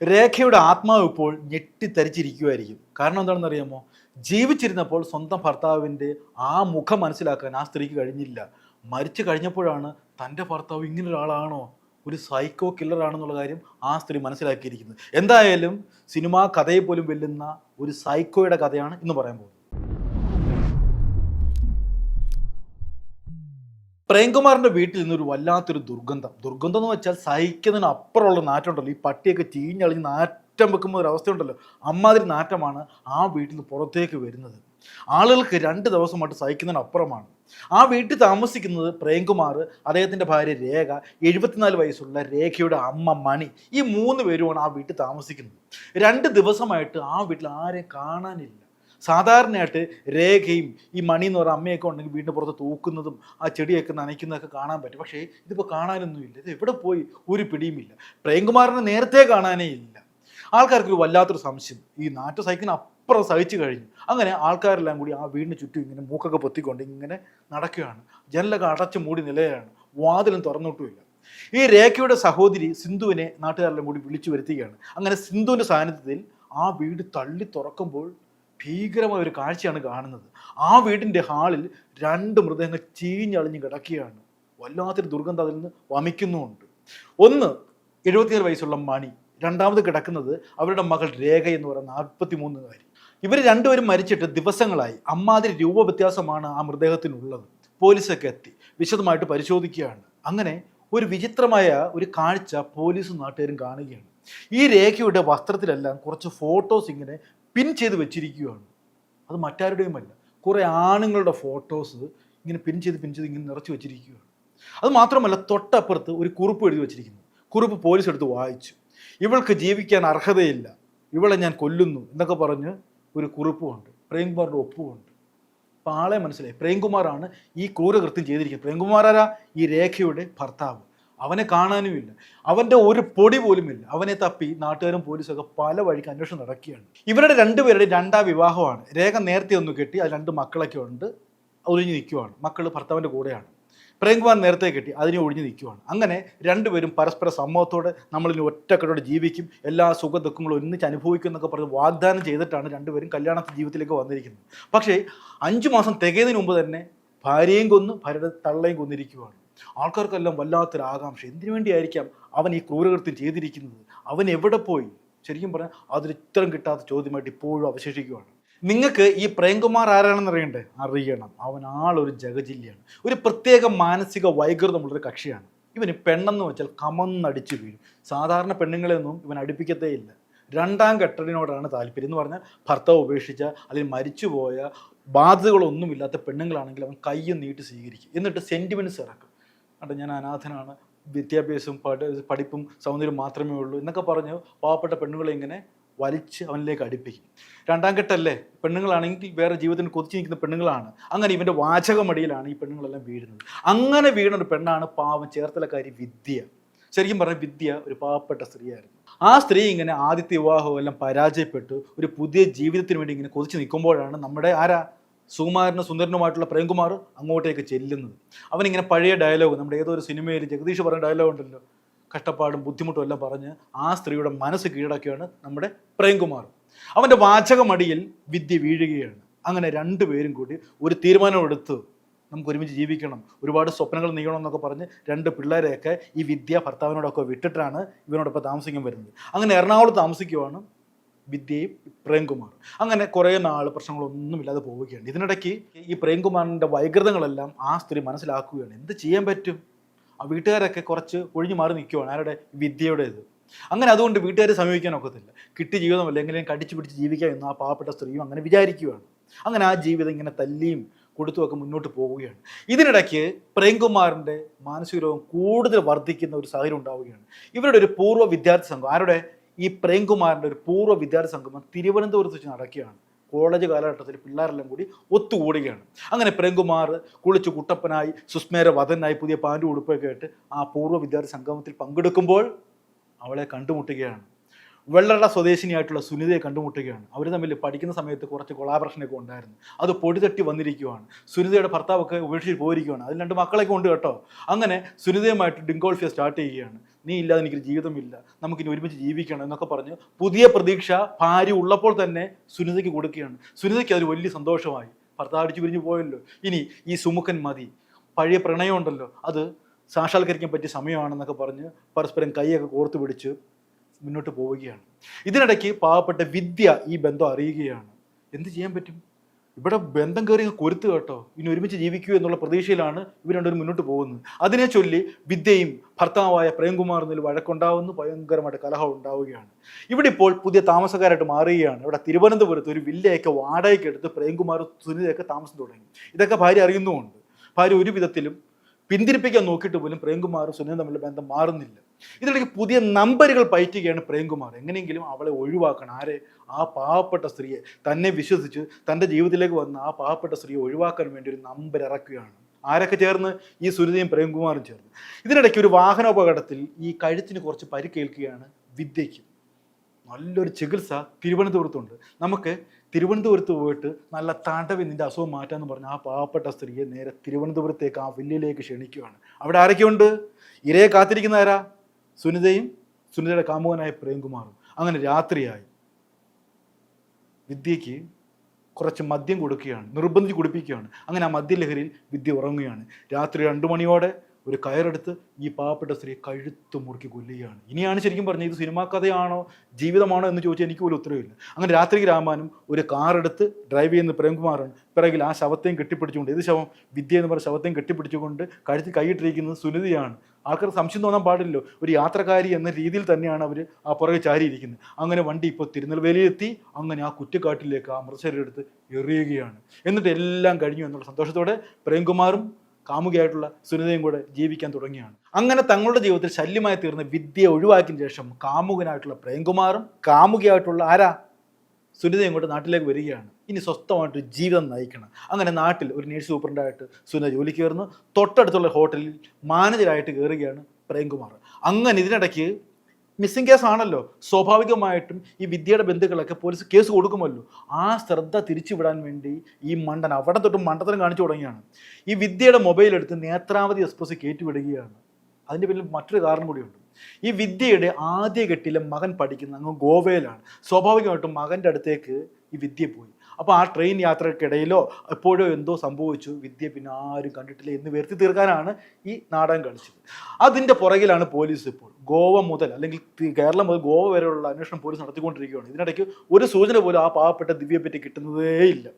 രേഖയുടെ ആത്മാവ് ഇപ്പോൾ ഞെട്ടിത്തരിച്ചിരിക്കുമായിരിക്കും കാരണം എന്താണെന്ന് അറിയാമോ ജീവിച്ചിരുന്നപ്പോൾ സ്വന്തം ഭർത്താവിന്റെ ആ മുഖം മനസ്സിലാക്കാൻ ആ സ്ത്രീക്ക് കഴിഞ്ഞില്ല. മരിച്ചു കഴിഞ്ഞപ്പോഴാണ് തന്റെ ഭർത്താവ് ഇങ്ങനെ ഒരാളാണോ ഒരു സൈക്കോ കില്ലറാണെന്നുള്ള കാര്യം ആ സ്ത്രീ മനസ്സിലാക്കിയിരിക്കുന്നത്. എന്തായാലും സിനിമാ കഥയെ പോലും വെല്ലുന്ന ഒരു സൈക്കോയുടെ കഥയാണ് ഇന്ന് പറയാൻ പോകുന്നത്. പ്രേംകുമാറിന്റെ വീട്ടിൽ നിന്നൊരു വല്ലാത്തൊരു ദുർഗന്ധം. ദുർഗന്ധം എന്ന് വെച്ചാൽ സഹിക്കുന്നതിന് അപ്പുറമുള്ള നാറ്റമുണ്ടല്ലോ. ഈ പട്ടിയൊക്കെ ചീഞ്ഞളിഞ്ഞ് നാറ്റം വെക്കുമ്പോൾ ഒരു അവസ്ഥയുണ്ടല്ലോ. അമ്മാതിരി നാറ്റമാണ് ആ വീട്ടിൽ നിന്ന് പുറത്തേക്ക് വരുന്നത്. ആളുകൾക്ക് രണ്ട് ദിവസമായിട്ട് സഹിക്കുന്നതിന് അപ്പുറമാണ്. ആ വീട്ടിൽ താമസിക്കുന്നത് പ്രേംകുമാർ അദ്ദേഹത്തിന്റെ ഭാര്യ രേഖ എഴുപത്തിനാല് വയസ്സുള്ള രേഖയുടെ അമ്മ മണി ഈ മൂന്ന് പേരുമാണ് ആ വീട്ടിൽ താമസിക്കുന്നത്. രണ്ട് ദിവസമായിട്ട് ആ വീട്ടിൽ ആരെയും കാണാനില്ല. സാധാരണയായിട്ട് രേഖയും ഈ മണി എന്ന് പറയുന്ന അമ്മയൊക്കെ ഉണ്ടെങ്കിൽ വീടിന്റെ പുറത്ത് തൂക്കുന്നതും ആ ചെടിയൊക്കെ നനയ്ക്കുന്നതൊക്കെ കാണാൻ പറ്റും. പക്ഷേ ഇതിപ്പോൾ കാണാനൊന്നുമില്ല ഇത് എവിടെ പോയി? ഒരു പിടിയുമില്ല പ്രേംകുമാറിനെ നേരത്തെ കാണാനേ ഇല്ല. ആൾക്കാർക്ക് ഒരു വല്ലാത്തൊരു സംശയം. ഈ നാട്ടു സഹിക്കുന്ന അപ്പുറം സഹിച്ചു കഴിഞ്ഞു. അങ്ങനെ ആൾക്കാരെല്ലാം കൂടി ആ വീടിന് ചുറ്റും ഇങ്ങനെ മൂക്കൊക്കെ പൊത്തിക്കൊണ്ട് ഇങ്ങനെ നടക്കുകയാണ്. ജനലൊക്കെ അടച്ചു മൂടി നിലയാണ്. വാതിലും തുറന്നിട്ടുമില്ല. ഈ രേഖയുടെ സഹോദരി സിന്ധുവിനെ നാട്ടുകാരെല്ലാം കൂടി വിളിച്ചു വരുത്തുകയാണ്. അങ്ങനെ സിന്ധുവിന്റെ സാന്നിധ്യത്തിൽ ആ വീട് തള്ളി തുറക്കുമ്പോൾ ഭീകരമായ ഒരു കാഴ്ചയാണ് കാണുന്നത്. ആ വീടിന്റെ ഹാളിൽ രണ്ട് മൃതദേഹങ്ങൾ ചീഞ്ഞളിഞ്ഞ് കിടക്കുകയാണ്. വല്ലാത്തൊരു ദുർഗന്ധം അതിൽ നിന്ന് വമിക്കുന്നുമുണ്ട്. ഒന്ന് എഴുപത്തിയേഴ് വയസ്സുള്ള മണി. രണ്ടാമത് കിടക്കുന്നത് അവരുടെ മകൾ രേഖ എന്ന് പറയുന്ന നാൽപ്പത്തി മൂന്നുകാരി ഇവർ രണ്ടുപേരും മരിച്ചിട്ട് ദിവസങ്ങളായി. അമ്മാതിരി രൂപ വ്യത്യാസമാണ് ആ മൃതദേഹത്തിനുള്ളത്. പോലീസൊക്കെ എത്തി. വിശദമായിട്ട് പരിശോധിക്കുകയാണ്. അങ്ങനെ ഒരു വിചിത്രമായ ഒരു കാഴ്ച പോലീസും നാട്ടുകാരും കാണുകയാണ്. ഈ രേഖയുടെ വസ്ത്രത്തിലെല്ലാം കുറച്ച് ഫോട്ടോസ് ഇങ്ങനെ പിൻ ചെയ്ത് വെച്ചിരിക്കുകയാണ്. അത് മറ്റാരുടെയുമല്ല കുറേ ആണുങ്ങളുടെ ഫോട്ടോസ് ഇങ്ങനെ പിൻ ചെയ്ത് പിൻ ചെയ്ത് ഇങ്ങനെ നിറച്ച് വെച്ചിരിക്കുകയാണ്. അത് മാത്രമല്ല തൊട്ടപ്പുറത്ത് ഒരു കുറിപ്പ് എഴുതി വെച്ചിരിക്കുന്നു. കുറിപ്പ് പോലീസ് എടുത്ത് വായിച്ചു. ഇവൾക്ക് ജീവിക്കാൻ അർഹതയില്ല. ഇവളെ ഞാൻ കൊല്ലുന്നു എന്നൊക്കെ പറഞ്ഞ് ഒരു കുറിപ്പുമുണ്ട് പ്രേംകുമാറിന്റെ ഒപ്പുമുണ്ട്. അപ്പോൾ ആളെ മനസ്സിലായി. പ്രേംകുമാറാണ് ഈ ക്രൂരകൃത്യം ചെയ്തിരിക്കുന്നത്. പ്രേംകുമാർ ആരാ? ഈ രേഖയുടെ ഭർത്താവ്. അവനെ കാണാനുമില്ല. അവന്റെ ഒരു പൊടി പോലുമില്ല. അവനെ തപ്പി നാട്ടുകാരും പോലീസൊക്കെ പല വഴിക്ക് അന്വേഷണം നടക്കുകയാണ്. ഇവരുടെ രണ്ടുപേരുടെ രണ്ടാം വിവാഹമാണ്. രേഖ നേരത്തെ ഒന്ന് കെട്ടി അത് രണ്ട് മക്കളൊക്കെ ഉണ്ട്. ഒഴിഞ്ഞു നിൽക്കുവാണ്. മക്കൾ ഭർത്താവിന്റെ കൂടെയാണ്. പ്രേംകുമാർ നേരത്തെ കെട്ടി അതിനെ ഒഴിഞ്ഞു നിൽക്കുവാണ്. അങ്ങനെ രണ്ടുപേരും പരസ്പര സമൂഹത്തോടെ നമ്മളിനി ഒറ്റക്കെട്ടോടെ ജീവിക്കും. എല്ലാ സുഖ ദുഃഖങ്ങളും ഒന്നിച്ച് അനുഭവിക്കും എന്നൊക്കെ പറഞ്ഞ് വാഗ്ദാനം ചെയ്തിട്ടാണ് രണ്ടുപേരും കല്യാണ ജീവിതത്തിലേക്ക് വന്നിരിക്കുന്നത്. പക്ഷേ അഞ്ചു മാസം തികയതിനു മുമ്പ് തന്നെ ഭാര്യയും കൊന്നു ഭാര്യയുടെ തള്ളയും കൊന്നിരിക്കുവാണ്. ആൾക്കാർക്കെല്ലാം വല്ലാത്തൊരു ആകാംക്ഷ. എന്തിനു വേണ്ടിയായിരിക്കാം അവൻ ഈ ക്രൂരകൃത്യം ചെയ്തിരിക്കുന്നത്? അവൻ എവിടെ പോയി? ശരിക്കും പറഞ്ഞാൽ അതൊരു ഉത്തരം കിട്ടാത്ത ചോദ്യമായിട്ട് ഇപ്പോഴും അവശേഷിക്കുകയാണ്. നിങ്ങൾക്ക് ഈ പ്രേംകുമാർ ആരാണെന്ന് അറിയണ്ടേ? അറിയണം. അവൻ ആളൊരു ജഗജില്ലയാണ്. ഒരു പ്രത്യേക മാനസിക വൈകൃതമുള്ളൊരു കക്ഷിയാണ്. ഇവന് പെണ്ണെന്ന് വെച്ചാൽ കമന്നടിച്ചു വീഴും. സാധാരണ പെണ്ണുങ്ങളെയൊന്നും ഇവൻ അടുപ്പിക്കത്തേ ഇല്ല. രണ്ടാം കെട്ടടിനോടാണ് താല്പര്യം. എന്ന് പറഞ്ഞാൽ ഭർത്താവ് ഉപേക്ഷിച്ച അല്ലെങ്കിൽ മരിച്ചുപോയ ബാധ്യതകളൊന്നുമില്ലാത്ത പെണ്ണുങ്ങളാണെങ്കിൽ അവൻ കയ്യും നീട്ടി സ്വീകരിക്കും. എന്നിട്ട് സെന്റിമെന്റ്സ് ഇറക്കും. അണ്ട ഞാൻ അനാഥനാണ്. വിദ്യാഭ്യാസവും പഠ പഠിപ്പും സൗന്ദര്യം മാത്രമേ ഉള്ളൂ എന്നൊക്കെ പറഞ്ഞ് പാവപ്പെട്ട പെണ്ണുങ്ങളെ ഇങ്ങനെ വലിച്ച് അവനിലേക്ക് അടുപ്പിക്കും. രണ്ടാം ഘട്ടമല്ലേ പെണ്ണുങ്ങളാണെങ്കിൽ വേറെ ജീവിതത്തിന് കൊതിച്ച് നിൽക്കുന്ന പെണ്ണുങ്ങളാണ്. അങ്ങനെ ഇവന്റെ വാചകമടിയിലാണ് ഈ പെണ്ണുങ്ങളെല്ലാം വീഴുന്നത്. അങ്ങനെ വീണൊരു പെണ്ണാണ് പാവം ചേർത്തലക്കാരി വിദ്യ. ശരിക്കും പറഞ്ഞ വിദ്യ ഒരു പാവപ്പെട്ട സ്ത്രീയായിരുന്നു. ആ സ്ത്രീ ഇങ്ങനെ ആദ്യത്തെ വിവാഹവും എല്ലാം പരാജയപ്പെട്ടു. ഒരു പുതിയ ജീവിതത്തിന് വേണ്ടി ഇങ്ങനെ കൊതിച്ച് നിൽക്കുമ്പോഴാണ് നമ്മുടെ ആരാ? സുകുമാരനും സുന്ദരനുമായിട്ടുള്ള പ്രേംകുമാർ അങ്ങോട്ടേക്ക് ചെല്ലുന്നത്. അവനിങ്ങനെ പഴയ ഡയലോഗ് നമ്മുടെ ഏതോ ഒരു സിനിമയിൽ ജഗദീഷ് പറഞ്ഞ ഡയലോഗ് ഉണ്ടല്ലോ. കഷ്ടപ്പാടും ബുദ്ധിമുട്ടും എല്ലാം പറഞ്ഞ് ആ സ്ത്രീയുടെ മനസ്സ് കീഴടക്കുകയാണ് നമ്മുടെ പ്രേംകുമാർ. അവന്റെ വാചകമടിയിൽ വിദ്യ വീഴുകയാണ്. അങ്ങനെ രണ്ടുപേരും കൂടി ഒരു തീരുമാനമെടുത്ത് നമുക്ക് ഒരുമിച്ച് ജീവിക്കണം. ഒരുപാട് സ്വപ്നങ്ങൾ നീങ്ങണം എന്നൊക്കെ പറഞ്ഞ് രണ്ട് പിള്ളേരെയൊക്കെ ഈ വിദ്യ ഭർത്താവിനോടൊക്കെ വിട്ടിട്ടാണ് ഇവനോടൊപ്പം താമസിക്കാൻ വരുന്നത്. അങ്ങനെ എറണാകുളത്ത് താമസിക്കുവാണ് വിദ്യയും പ്രേംകുമാർ അങ്ങനെ കുറേ നാൾ പ്രശ്നങ്ങളൊന്നുമില്ലാതെ പോവുകയാണ്. ഇതിനിടയ്ക്ക് ഈ പ്രേംകുമാറിന്റെ വൈകൃതങ്ങളെല്ലാം ആ സ്ത്രീ മനസ്സിലാക്കുകയാണ്. എന്ത് ചെയ്യാൻ പറ്റും? ആ വീട്ടുകാരൊക്കെ കുറച്ച് ഒഴിഞ്ഞു മാറി നിൽക്കുവാണ്. ആരുടെ? വിദ്യയുടേത്. അങ്ങനെ അതുകൊണ്ട് വീട്ടുകാരെ സമീപിക്കാൻ ഒക്കത്തില്ല. കിട്ടിയ ജീവിതമല്ല എങ്ങനെയും കടിച്ചു പിടിച്ച് ജീവിക്കാം എന്ന് ആ പാവപ്പെട്ട സ്ത്രീയും അങ്ങനെ വിചാരിക്കുകയാണ്. അങ്ങനെ ആ ജീവിതം ഇങ്ങനെ തല്ലിയും കൊടുത്തുമൊക്കെ മുന്നോട്ട് പോവുകയാണ്. ഇതിനിടയ്ക്ക് പ്രേംകുമാറിന്റെ മാനസിക രോഗം കൂടുതൽ വർദ്ധിക്കുന്ന ഒരു സാഹചര്യം ഉണ്ടാവുകയാണ്. ഇവരുടെ ഒരു പൂർവ വിദ്യാർത്ഥി സംഘം. ആരുടെ? ഈ പ്രേംകുമാറിന്റെ ഒരു പൂർവ വിദ്യാർത്ഥി സംഗമം തിരുവനന്തപുരത്ത് വെച്ച് നടക്കുകയാണ്. കോളേജ് കാലഘട്ടത്തിൽ പിള്ളേരെല്ലാം കൂടി ഒത്തുകൂടുകയാണ്. അങ്ങനെ പ്രേംകുമാർ കുളിച്ചു കുട്ടപ്പനായി സുസ്മേര വധനായി പുതിയ പാന്റ് ഉടുപ്പൊക്കെ ആയിട്ട് ആ പൂർവ വിദ്യാർത്ഥി സംഗമത്തിൽ പങ്കെടുക്കുമ്പോൾ അവളെ കണ്ടുമുട്ടുകയാണ്. വെള്ളറ സ്വദേശിനിയായിട്ടുള്ള സുനിതയെ കണ്ടുമുട്ടുകയാണ്. അവർ തമ്മിൽ പഠിക്കുന്ന സമയത്ത് കുറച്ച് കൊളാബറേഷനൊക്കെ ഉണ്ടായിരുന്നു. അത് പൊടി തട്ടി വന്നിരിക്കുവാണ്. സുനിതയുടെ ഭർത്താവൊക്കെ ഉപേക്ഷിച്ച് പോയിരിക്കുകയാണ് അതിൽ രണ്ട് മക്കളൊക്കെ ഉണ്ട് കേട്ടോ. അങ്ങനെ സുനിതയുമായിട്ട് ഡിങ്കോൾഫിയ സ്റ്റാർട്ട് ചെയ്യുകയാണ്. നീ ഇല്ലാതെ എനിക്കൊരു ജീവിതമില്ല. നമുക്കിനി ഒരുമിച്ച് ജീവിക്കണം എന്നൊക്കെ പറഞ്ഞ് പുതിയ പ്രതീക്ഷ ഭാര്യ ഉള്ളപ്പോൾ തന്നെ സുനിതയ്ക്ക് കൊടുക്കുകയാണ്. സുനിതയ്ക്ക് അതൊരു വലിയ സന്തോഷമായി. ഭർത്താവ് അടിച്ചു പിരിഞ്ഞു പോയല്ലോ. ഇനി ഈ സുമുഖൻ മതി. പഴയ പ്രണയം ഉണ്ടല്ലോ. അത് സാക്ഷാത്കരിക്കാൻ പറ്റിയ സമയമാണെന്നൊക്കെ പറഞ്ഞ് പരസ്പരം കൈയൊക്കെ കോർത്തു പിടിച്ച് മുന്നോട്ട് പോവുകയാണ്. ഇതിനിടയ്ക്ക് പാവപ്പെട്ട വിദ്യ ഈ ബന്ധം അറിയുകയാണ്. എന്ത് ചെയ്യാൻ പറ്റും? ഇവിടെ ബന്ധം കയറി കൊരുത്ത് കേട്ടോ. ഇനി ഒരുമിച്ച് ജീവിക്കൂ എന്നുള്ള പ്രതീക്ഷയിലാണ് ഇവർ രണ്ടുപേരും മുന്നോട്ട് പോകുന്നത്. അതിനെ ചൊല്ലി വിദ്യയും ഭർത്താവായ പ്രേംകുമാർ എന്നതിൽ വഴക്കുണ്ടാവുന്നു. ഭയങ്കരമായിട്ട് കലഹം ഉണ്ടാവുകയാണ്. ഇവിടെ ഇപ്പോൾ പുതിയ താമസക്കാരായിട്ട് മാറുകയാണ്. ഇവിടെ തിരുവനന്തപുരത്ത് ഒരു വില്ലയൊക്കെ വാടകയ്ക്ക് എടുത്ത് പ്രേംകുമാർ സുനിതയൊക്കെ താമസം തുടങ്ങി. ഇതൊക്കെ ഭാര്യ അറിയുന്നുമുണ്ട്. ഭാര്യ ഒരു വിധത്തിലും പിന്തിരിപ്പിക്കാൻ നോക്കിയിട്ട് പോലും പ്രേംകുമാർ സുനിത തമ്മിലുള്ള ബന്ധം മാറുന്നില്ല. ഇതിനിടയ്ക്ക് പുതിയ നമ്പറുകൾ പയറ്റുകയാണ് പ്രേംകുമാർ. എങ്ങനെയെങ്കിലും അവളെ ഒഴിവാക്കണം. ആരെ? ആ പാവപ്പെട്ട സ്ത്രീയെ. തന്നെ വിശ്വസിച്ച് തന്റെ ജീവിതത്തിലേക്ക് വന്ന ആ പാവപ്പെട്ട സ്ത്രീയെ ഒഴിവാക്കാൻ വേണ്ടി ഒരു നമ്പർ ഇറക്കുകയാണ്. ആരൊക്കെ ചേർന്ന്? ഈ സുനിതയും പ്രേംകുമാറും ചേർന്ന്. ഇതിനിടയ്ക്ക് ഒരു വാഹനോപകടത്തിൽ ഈ കഴുത്തിന് കുറച്ച് പരിക്കേൽക്കുകയാണ് വിദ്യയ്ക്ക്. നല്ലൊരു ചികിത്സ തിരുവനന്തപുരത്തുണ്ട്. നമുക്ക് തിരുവനന്തപുരത്ത് പോയിട്ട് നല്ല തടവി നിന്റെ അസുഖം മാറ്റാന്ന് പറഞ്ഞ ആ പാവപ്പെട്ട സ്ത്രീയെ നേരെ തിരുവനന്തപുരത്തേക്ക് ആ വില്ലിലേക്ക് ക്ഷണിക്കുകയാണ്. അവിടെ ആരൊക്കെയുണ്ട്? ഇരയെ കാത്തിരിക്കുന്ന ആരാ സുനിതയും സുനിതയുടെ കാമുകനായ പ്രേംകുമാറും അങ്ങനെ രാത്രിയായി. വിദ്യയ്ക്ക് കുറച്ച് മദ്യം കൊടുക്കുകയാണ് നിർബന്ധിച്ച് കുടിപ്പിക്കുകയാണ്. അങ്ങനെ ആ മദ്യലഹരിയിൽ വിദ്യ ഉറങ്ങുകയാണ്. രാത്രി രണ്ടു മണിയോടെ ഒരു കയറെടുത്ത് ഈ പാവപ്പെട്ട സ്ത്രീ കഴുത്ത് മുറുക്കി കൊല്ലുകയാണ്. ഇനിയാണ് ശരിക്കും പറഞ്ഞത് ഇത് സിനിമാ കഥയാണോ ജീവിതമാണോ എന്ന് ചോദിച്ചാൽ എനിക്ക് പോലും ഉത്തരവില്ല. അങ്ങനെ രാത്രി രാമാനും ഒരു കാറെടുത്ത് ഡ്രൈവ് ചെയ്യുന്ന പ്രേംകുമാറാണ്. പിറകിൽ ആ ശവത്തെയും കെട്ടിപ്പിടിച്ചുകൊണ്ട് ഏത് ശവം? വിദ്യ എന്ന് പറഞ്ഞ ശവത്തെയും കെട്ടിപ്പിടിച്ചുകൊണ്ട് കഴുത്തിൽ കൈയിട്ടിരിക്കുന്നത് സുനിതയാണ്. ആൾക്കാർ സംശയം തോന്നാൻ പാടില്ലല്ലോ. ഒരു യാത്രക്കാരി എന്ന രീതിയിൽ തന്നെയാണ് അവർ ആ പുറകെ ചാരിയിരിക്കുന്നത്. അങ്ങനെ വണ്ടി ഇപ്പോൾ തിരുനെൽവേലിയിലെത്തി. അങ്ങനെ ആ കുറ്റക്കാട്ടിലേക്ക് ആ മൃതശരീരം എടുത്ത് എറിയുകയാണ്. എന്നിട്ട് എല്ലാം കഴിഞ്ഞു എന്നുള്ള സന്തോഷത്തോടെ പ്രേംകുമാറും കാമുകിയായിട്ടുള്ള സുനിതയും കൂടെ ജീവിക്കാൻ തുടങ്ങിയാണ്. അങ്ങനെ തങ്ങളുടെ ജീവിതത്തിൽ ശല്യമായി തീർന്ന വിദ്യ ഒഴിവാക്കിയ ശേഷം കാമുകനായിട്ടുള്ള പ്രേംകുമാറും കാമുകയായിട്ടുള്ള ആരാ? സുനിതയും ഇങ്ങോട്ട് നാട്ടിലേക്ക് വരികയാണ്. ഇനി സ്വസ്ഥമായിട്ട് ജീവിതം നയിക്കണം. അങ്ങനെ നാട്ടിൽ ഒരു നേഴ്സ് സൂപ്രണ്ടായിട്ട് സുനിത ജോലിക്ക് കയറുന്നു തൊട്ടടുത്തുള്ള ഹോട്ടലിൽ മാനേജരായിട്ട് കയറുകയാണ് പ്രേംകുമാർ. അങ്ങനെ ഇതിനിടയ്ക്ക് മിസ്സിംഗ് കേസ് ആണല്ലോ. സ്വാഭാവികമായിട്ടും ഈ വിദ്യയുടെ ബന്ധുക്കളൊക്കെ പോലീസ് കേസ് കൊടുക്കുമല്ലോ. ആ ശ്രദ്ധ തിരിച്ചുവിടാൻ വേണ്ടി ഈ മണ്ടൻ അവിടെ തൊട്ട് മണ്ടത്തരം കാണിച്ചു തുടങ്ങിയാണ്. ഈ വിദ്യയുടെ മൊബൈൽ എടുത്ത് നേത്രാവതി എക്സ്പ്രസ് കയറ്റിവിടുകയാണ് അതിന്റെ പിന്നിൽ മറ്റൊരു കാരണം കൂടിയുണ്ട്. ഈ വിദ്യയുടെ ആദ്യ കെട്ടിലെ മകൻ പഠിക്കുന്ന അങ്ങ് ഗോവയിലാണ്. സ്വാഭാവികമായിട്ടും മകന്റെ അടുത്തേക്ക് ഈ വിദ്യ പോയി. അപ്പോൾ ആ ട്രെയിൻ യാത്രക്കിടയിലോ എപ്പോഴോ എന്തോ സംഭവിച്ചു. വിദ്യ പിന്നെ ആരും കണ്ടിട്ടില്ല എന്ന് വരുത്തി തീർക്കാനാണ് ഈ നാടകം കളിച്ചത്. അതിന്റെ പുറകിലാണ് പോലീസ് ഇപ്പോൾ. ഗോവ മുതൽ അല്ലെങ്കിൽ കേരളം മുതൽ ഗോവ വരെയുള്ള അന്വേഷണം പോലീസ് നടത്തിക്കൊണ്ടിരിക്കുകയാണ്. ഇതിനിടയ്ക്ക് ഒരു സൂചന പോലും ആ പാവപ്പെട്ട കിട്ടുന്നതേ ഇല്ല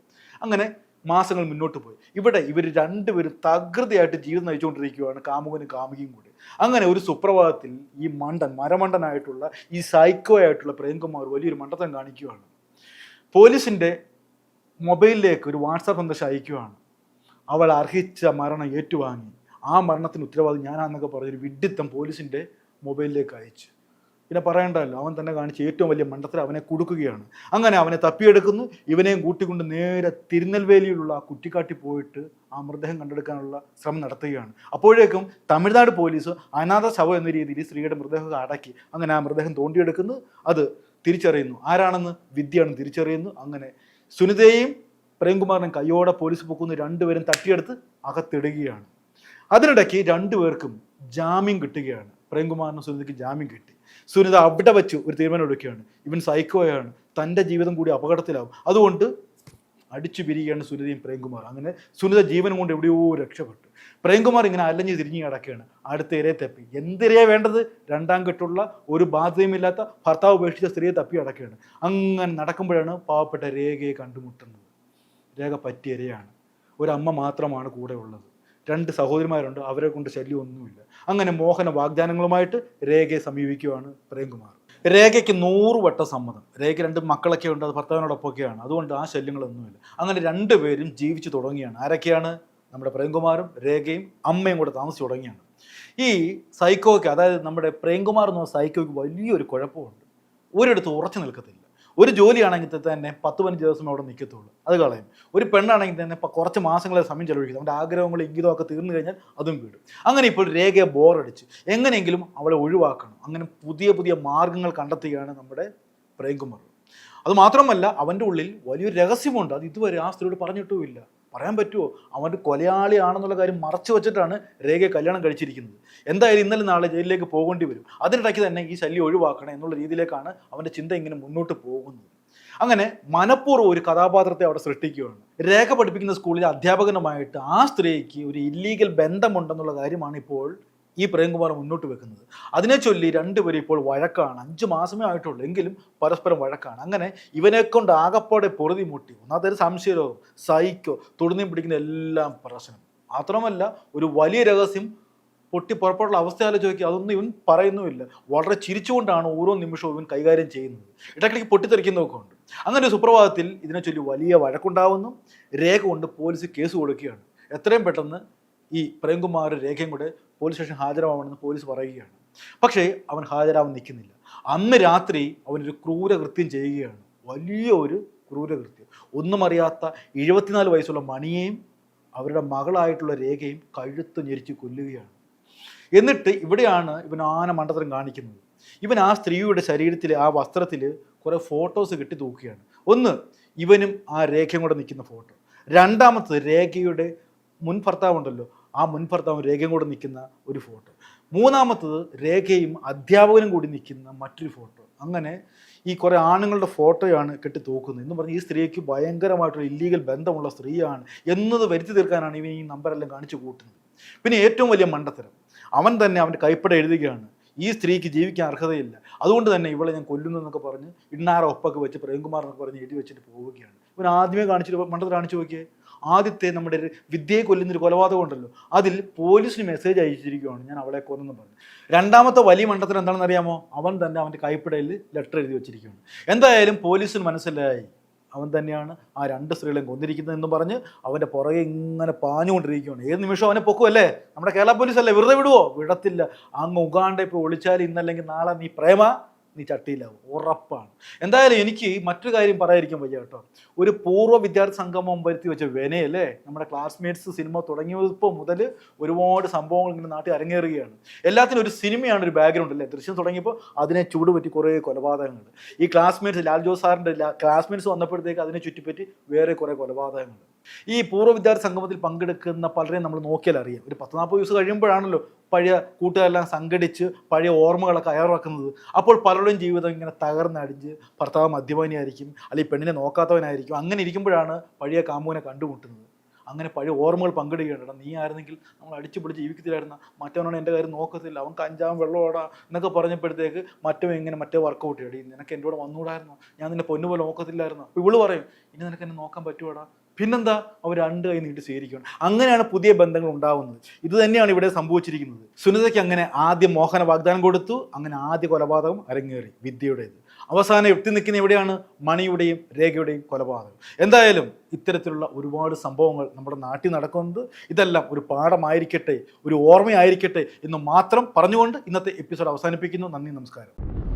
അങ്ങനെ മാസങ്ങൾ മുന്നോട്ട് പോയി. ഇവിടെ ഇവർ രണ്ടുപേരും തകൃതിയായിട്ട് ജീവിതം നയിച്ചുകൊണ്ടിരിക്കുകയാണ് കാമുകനും കാമുകിയും കൂടി. അങ്ങനെ ഒരു സുപ്രഭാതത്തിൽ ഈ മണ്ടൻ മരമണ്ടനായിട്ടുള്ള ഈ സൈക്കോ ആയിട്ടുള്ള പ്രേംകുമാർ വലിയൊരു മണ്ടത്തം കാണിക്കുകയാണ്. പോലീസിന്റെ മൊബൈലിലേക്ക് ഒരു വാട്സാപ്പ് സന്ദേശം അയക്കുകയാണ് അവൾ അർഹിച്ച മരണം ഏറ്റുവാങ്ങി. ആ മരണത്തിന് ഉത്തരവാദി ഞാനാന്നൊക്കെ പറഞ്ഞൊരു വിഡിത്തം പോലീസിന്റെ മൊബൈലിലേക്ക് അയച്ചു. പിന്നെ പറയണ്ടല്ലോ അവൻ തന്നെ കാണിച്ച ഏറ്റവും വലിയ മണ്ടത്തിൽ അവനെ കൊടുക്കുകയാണ്. അങ്ങനെ അവനെ തപ്പിയെടുക്കുന്നു. ഇവനെയും കൂട്ടിക്കൊണ്ട് നേരെ തിരുനെൽവേലിയിലുള്ള ആ കുറ്റിക്കാട്ടി പോയിട്ട് ആ മൃതദേഹം കണ്ടെടുക്കാനുള്ള ശ്രമം നടത്തുകയാണ്. അപ്പോഴേക്കും തമിഴ്നാട് പോലീസ് അനാഥ ശവം എന്ന രീതിയിൽ സ്ത്രീയുടെ മൃതദേഹം അടക്കി അങ്ങനെ ആ മൃതദേഹം തോണ്ടിയെടുക്കുന്നു. അത് തിരിച്ചറിയുന്നു. ആരാണെന്ന് വിദ്യയാണ് തിരിച്ചറിയുന്നു. അങ്ങനെ സുനിതയെയും പ്രേംകുമാറിനും കയ്യോടെ പോലീസ് പൊക്കുന്ന. രണ്ടുപേരും തട്ടിയെടുത്ത് അകത്തിടുകയാണ്. അതിനിടയ്ക്ക് രണ്ടുപേർക്കും ജാമ്യം കിട്ടുകയാണ്. പ്രേംകുമാറിനും സുനിതയ്ക്ക് ജാമ്യം കിട്ടി. സുനിത അവിടെ വെച്ച് ഒരു തീരുമാനം എടുക്കുകയാണ് ഇവൻ സൈക്കോയാണ്. തന്റെ ജീവിതം കൂടി അപകടത്തിലാവും. അതുകൊണ്ട് അടിച്ചു പിരിയുകയാണ് സുനിതയും പ്രേംകുമാർ അങ്ങനെ സുനിത ജീവൻ കൊണ്ട് എവിടെയോ രക്ഷപ്പെട്ടു. പ്രേംകുമാർ ഇങ്ങനെ അലഞ്ഞു തിരിഞ്ഞു കിടക്കുകയാണ് അടുത്ത ഇരയെ തപ്പി. എന്തിരയെ വേണ്ടത്? രണ്ടാം കെട്ടുള്ള ഒരു ബാധ്യതയുമില്ലാത്ത ഭർത്താവ് ഉപേക്ഷിച്ച സ്ത്രീയെ തപ്പി കിടക്കുകയാണ് അങ്ങനെ നടക്കുമ്പോഴാണ് പാവപ്പെട്ട രേഖയെ കണ്ടുമുട്ടുന്നത്. രേഖ പറ്റിയ ഇരയാണ്. ഒരമ്മ മാത്രമാണ് കൂടെ ഉള്ളത്. രണ്ട് സഹോദരിമാരുണ്ട്. അവരെ കൊണ്ട് ശല്യമൊന്നുമില്ല അങ്ങനെ മോഹന വാഗ്ദാനങ്ങളുമായിട്ട് രേഖയെ സമീപിക്കുകയാണ് പ്രേംകുമാർ. രേഖയ്ക്ക് നൂറ് വട്ട സമ്മതം. രേഖ രണ്ട് മക്കളൊക്കെ ഉണ്ട് അത് ഭർത്താവിനോടൊപ്പമൊക്കെയാണ്. അതുകൊണ്ട് ആ ശല്യങ്ങളൊന്നുമില്ല. അങ്ങനെ രണ്ടുപേരും ജീവിച്ചു തുടങ്ങിയാണ്. ആരൊക്കെയാണ്? നമ്മുടെ പ്രേംകുമാറും രേഖയും അമ്മയും കൂടെ താമസിച്ചു തുടങ്ങിയാണ്. ഈ സൈക്കോയ്ക്ക് അതായത് നമ്മുടെ പ്രേംകുമാർ എന്ന സൈക്കോയ്ക്ക് വലിയൊരു കുഴപ്പമുണ്ട്. ഒരിടത്ത് ഉറച്ചു നിൽക്കത്തില്ല. ഒരു ജോലിയാണെങ്കിൽ തന്നെ പത്ത് പതിനഞ്ച് ദിവസം അവിടെ നിൽക്കത്തുള്ളൂ അത് കളയും. ഒരു പെണ്ണാണെങ്കിൽ തന്നെ ഇപ്പം കുറച്ച് മാസങ്ങളെ സമയം ചെലവഴിക്കും. അവന്റെ ആഗ്രഹങ്ങൾ ഇംഗിതമൊക്കെ തീർന്നു കഴിഞ്ഞാൽ അതും വീടും. അങ്ങനെ ഇപ്പോൾ രേഖയെ ബോറടിച്ച് എങ്ങനെയെങ്കിലും അവളെ ഒഴിവാക്കണം. അങ്ങനെ പുതിയ പുതിയ മാർഗങ്ങൾ കണ്ടെത്തുകയാണ് നമ്മുടെ പ്രേംകുമാർ. അത് മാത്രമല്ല അവന്റെ ഉള്ളിൽ വലിയൊരു രഹസ്യമുണ്ട്. അത് ഇതുവരെ ആ സ്ത്രീയോട് പറഞ്ഞിട്ടുമില്ല. പറയാൻ പറ്റുമോ അവന്റെ കൊലയാളിയാണെന്നുള്ള കാര്യം മറച്ചു വെച്ചിട്ടാണ് രേഖയെ കല്യാണം കഴിച്ചിരിക്കുന്നത്. എന്തായാലും ഇന്നലെ നാളെ ജയിലിലേക്ക് പോകേണ്ടി വരും. അതിനിടയ്ക്ക് തന്നെ ഈ ശല്യം ഒഴിവാക്കണം എന്നുള്ള രീതിയിലേക്കാണ് അവന്റെ ചിന്ത ഇങ്ങനെ മുന്നോട്ട് പോകുന്നത്. അങ്ങനെ മനഃപൂർവം ഒരു കഥാപാത്രത്തെ അവിടെ സൃഷ്ടിക്കുകയാണ്. രേഖ പഠിപ്പിക്കുന്ന സ്കൂളിലെ അധ്യാപകനുമായിട്ട് ആ സ്ത്രീക്ക് ഒരു ഇല്ലീഗൽ ബന്ധമുണ്ടെന്നുള്ള കാര്യമാണ് ഇപ്പോൾ ഈ പ്രേംകുമാർ മുന്നോട്ട് വെക്കുന്നത്. അതിനെ ചൊല്ലി രണ്ടുപേരും ഇപ്പോൾ വഴക്കാണ്. അഞ്ച് മാസമേ ആയിട്ടുള്ളൂ. എങ്കിലും പരസ്പരം വഴക്കാണ്. അങ്ങനെ ഇവനെ കൊണ്ട് ആകപ്പാടെ പൊറുതി മുട്ടി. ഒന്നാമത്തെ സംശയരോഗം സൈക്കോ തുടർന്നും പിടിക്കുന്ന എല്ലാം പ്രശ്നം. മാത്രമല്ല ഒരു വലിയ രഹസ്യം പൊട്ടി പുറപ്പെട്ടുള്ള അവസ്ഥ ആലോചിക്കുക അതൊന്നും ഇവൻ പറയുന്നുമില്ല. വളരെ ചിരിച്ചുകൊണ്ടാണ് ഓരോ നിമിഷവും ഇവൻ കൈകാര്യം ചെയ്യുന്നത്. ഇടയ്ക്കിടയ്ക്ക് പൊട്ടിത്തെറിക്കുന്നതൊക്കെ ഉണ്ട്. അങ്ങനെ ഒരു സുപ്രഭാതത്തിൽ ഇതിനെ ചൊല്ലി വലിയ വഴക്കുണ്ടാവുന്നു. രേഖ കൊണ്ട് പോലീസ് കേസ് കൊടുക്കുകയാണ്. എത്രയും പെട്ടെന്ന് ഈ പ്രേംകുമാർ രേഖയും കൂടെ പോലീസ് സ്റ്റേഷൻ ഹാജരാവണമെന്ന് പോലീസ് പറയുകയാണ്. പക്ഷേ അവൻ ഹാജരാവാൻ നിൽക്കുന്നില്ല. അന്ന് രാത്രി അവനൊരു ക്രൂരകൃത്യം ചെയ്യുകയാണ്. വലിയ ഒരു ക്രൂരകൃത്യം. ഒന്നും അറിയാത്ത എഴുപത്തിനാല് വയസ്സുള്ള മണിയെയും അവരുടെ മകളായിട്ടുള്ള രേഖയും കഴുത്ത് ഞെരിച്ച് കൊല്ലുകയാണ്. എന്നിട്ട് ഇവിടെയാണ് ഇവൻ ആന മണ്ടത്തരം കാണിക്കുന്നത്. ഇവൻ ആ സ്ത്രീയുടെ ശരീരത്തിൽ ആ വസ്ത്രത്തിൽ കുറേ ഫോട്ടോസ് കെട്ടി തൂക്കുകയാണ്. ഒന്ന് ഇവനും ആ രേഖയും കൂടെ നിൽക്കുന്ന ഫോട്ടോ. രണ്ടാമത്തത് രേഖയുടെ മുൻ ഭർത്താവുണ്ടല്ലോ ആ മുൻഭർത്താവും രേഖയും കൂടെ നിൽക്കുന്ന ഒരു ഫോട്ടോ. മൂന്നാമത്തത് രേഖയും അധ്യാപകനും കൂടി നിൽക്കുന്ന മറ്റൊരു ഫോട്ടോ. അങ്ങനെ ഈ കുറേ ആണുങ്ങളുടെ ഫോട്ടോയാണ് കെട്ടി തൂക്കുന്നത്. എന്ന് പറഞ്ഞ് ഈ സ്ത്രീക്ക് ഭയങ്കരമായിട്ടൊരു ഇല്ലീഗൽ ബന്ധമുള്ള സ്ത്രീയാണ് എന്നത് വരുത്തി തീർക്കാനാണ് ഇവൻ ഈ നമ്പറെല്ലാം കാണിച്ചു കൂട്ടുന്നത്. പിന്നെ ഏറ്റവും വലിയ മണ്ടത്തരം. അവൻ തന്നെ അവന്റെ കൈപ്പട എഴുതുകയാണ്. ഈ സ്ത്രീക്ക് ജീവിക്കാൻ അർഹതയില്ല. അതുകൊണ്ട് തന്നെ ഇവളെ ഞാൻ കൊല്ലുന്നു എന്നൊക്കെ പറഞ്ഞ് ഇണ്ണാറ ഒപ്പൊക്കെ വെച്ച് പ്രേംകുമാർ എന്നൊക്കെ പറഞ്ഞ് എഴുതി വെച്ചിട്ട് പോവുകയാണ്. ഇവൻ ആദ്യമേ കാണിച്ചിട്ട് മണ്ടത്തരം കാണിച്ചു നോക്കിയേ. ആദ്യത്തെ നമ്മുടെ ഒരു വിദ്യയെ കൊല്ലുന്നൊരു കൊലപാതകം ഉണ്ടല്ലോ. അതിൽ പോലീസിന് മെസ്സേജ് അയച്ചിരിക്കുകയാണ് ഞാൻ അവളെ കൊന്നെന്ന് പറഞ്ഞു രണ്ടാമത്തെ വലിയ മണ്ഡലത്തിൽ എന്താണെന്ന് അറിയാമോ? അവൻ തന്നെ അവന്റെ കൈപ്പിടയിൽ ലെറ്റർ എഴുതി വെച്ചിരിക്കുകയാണ്. എന്തായാലും പോലീസിന് മനസ്സിലായി. അവൻ തന്നെയാണ് ആ രണ്ട് സ്ത്രീകളെയും കൊന്നിരിക്കുന്നത് എന്ന് പറഞ്ഞ് അവന്റെ പുറകെ ഇങ്ങനെ പാഞ്ഞുകൊണ്ടിരിക്കുകയാണ്. ഏത് നിമിഷം അവനെ പൊക്കുമല്ലേ നമ്മുടെ കേരള പോലീസ് അല്ലേ വെറുതെ വിടുവോ? വിടത്തില്ല. അങ്ങ് ഉഗാണ്ട ഇപ്പോൾ ഒളിച്ചാൽ ഇന്നല്ലെങ്കിൽ നാളെ നീ പ്രേമ. നീ ചട്ടിയിലാവും. ഉറപ്പാണ്. എന്തായാലും എനിക്ക് മറ്റൊരു കാര്യം പറയാതിരിക്കാൻ വയ്യ കേട്ടോ. ഒരു പൂർവ വിദ്യാർത്ഥി സംഗമം വരുത്തി വെച്ച വെനയല്ലേ നമ്മുടെ ക്ലാസ്മേറ്റ്സ് സിനിമ തുടങ്ങിയപ്പോൾ മുതൽ ഒരുപാട് സംഭവങ്ങൾ ഇങ്ങനെ നാട്ടിൽ അരങ്ങേറുകയാണ്. എല്ലാത്തിനും ഒരു സിനിമയാണ് ഒരു ബാക്ക്ഗ്രൗണ്ട് അല്ലേ? ദൃശ്യം തുടങ്ങിയപ്പോൾ അതിനെ ചൂടുപറ്റി കുറേ കൊലപാതകങ്ങൾ. ഈ ക്ലാസ്മേറ്റ്സ് ലാൽ ജോസ് സാറിന്റെ ക്ലാസ്മേറ്റ്സ് വന്നപ്പോഴത്തേക്ക് അതിനെ ചുറ്റിപ്പറ്റി വേറെ കുറേ കൊലപാതകങ്ങൾ. ഈ പൂർവ വിദ്യാർത്ഥി സംഗമത്തിൽ പങ്കെടുക്കുന്ന പലരെയും നമ്മൾ നോക്കിയാൽ അറിയാം. ഒരു പത്ത് നാൽപ്പത് ദിവസം കഴിയുമ്പോഴാണല്ലോ പഴയ കൂട്ടുകാരെല്ലാം സംഘടിച്ച് പഴയ ഓർമ്മകളൊക്കെ അയറാക്കുന്നത് അപ്പോൾ പലരുടെയും ജീവിതം ഇങ്ങനെ തകർന്നടിഞ്ഞ് ഭർത്താവ് മദ്യപാനിയായിരിക്കും അല്ലെങ്കിൽ പെണ്ണിനെ നോക്കാത്തവനായിരിക്കും അങ്ങനെ ഇരിക്കുമ്പോഴാണ് പഴയ കാമുവിനെ കണ്ടുമുട്ടുന്നത്. അങ്ങനെ പഴയ ഓർമ്മകൾ പങ്കിടുകയാണ്. നീ ആയിരുന്നെങ്കിൽ നമ്മൾ അടിച്ചു പിടിച്ച് ജീവിക്കത്തില്ലായിരുന്ന മറ്റവനോട് എന്റെ കാര്യം നോക്കത്തില്ല അവൻ കഞ്ചാവും വെള്ളമോടാ എന്നൊക്കെ പറഞ്ഞപ്പോഴത്തേക്ക് മറ്റവൻ ഇങ്ങനെ മറ്റേ വർക്കൗട്ട് ചെയ്യും നിനക്ക് എന്റെ കൂടെ വന്നുകൂടായിരുന്നു ഞാൻ നിന്നെ പൊന്നുപോലെ നോക്കത്തില്ലായിരുന്നു? അപ്പോൾ ഇവൾ പറയും ഇനി നിനക്ക് എന്നെ നോക്കാൻ പറ്റുവാടാ? പിന്നെന്താ? അവർ രണ്ട് കൈ നീട്ടി സ്വീകരിക്കണം അങ്ങനെയാണ് പുതിയ ബന്ധങ്ങൾ ഉണ്ടാവുന്നത്. ഇത് തന്നെയാണ് ഇവിടെ സംഭവിച്ചിരിക്കുന്നത്. സുനിതയ്ക്ക് അങ്ങനെ ആദ്യം മോഹന വാഗ്ദാനം കൊടുത്തു. അങ്ങനെ ആദ്യ കൊലപാതകം അരങ്ങേറി. വിദ്യയുടേത്. അവസാനം എത്തി നിൽക്കുന്ന എവിടെയാണ് മണിയുടെയും രേഖയുടെയും കൊലപാതകം. എന്തായാലും ഇത്തരത്തിലുള്ള ഒരുപാട് സംഭവങ്ങൾ നമ്മുടെ നാട്ടിൽ നടക്കുന്നത് ഇതെല്ലാം ഒരു പാഠമായിരിക്കട്ടെ ഒരു ഓർമ്മയായിരിക്കട്ടെ എന്ന് മാത്രം പറഞ്ഞുകൊണ്ട് ഇന്നത്തെ എപ്പിസോഡ് അവസാനിപ്പിക്കുന്നു. നന്ദി നമസ്കാരം.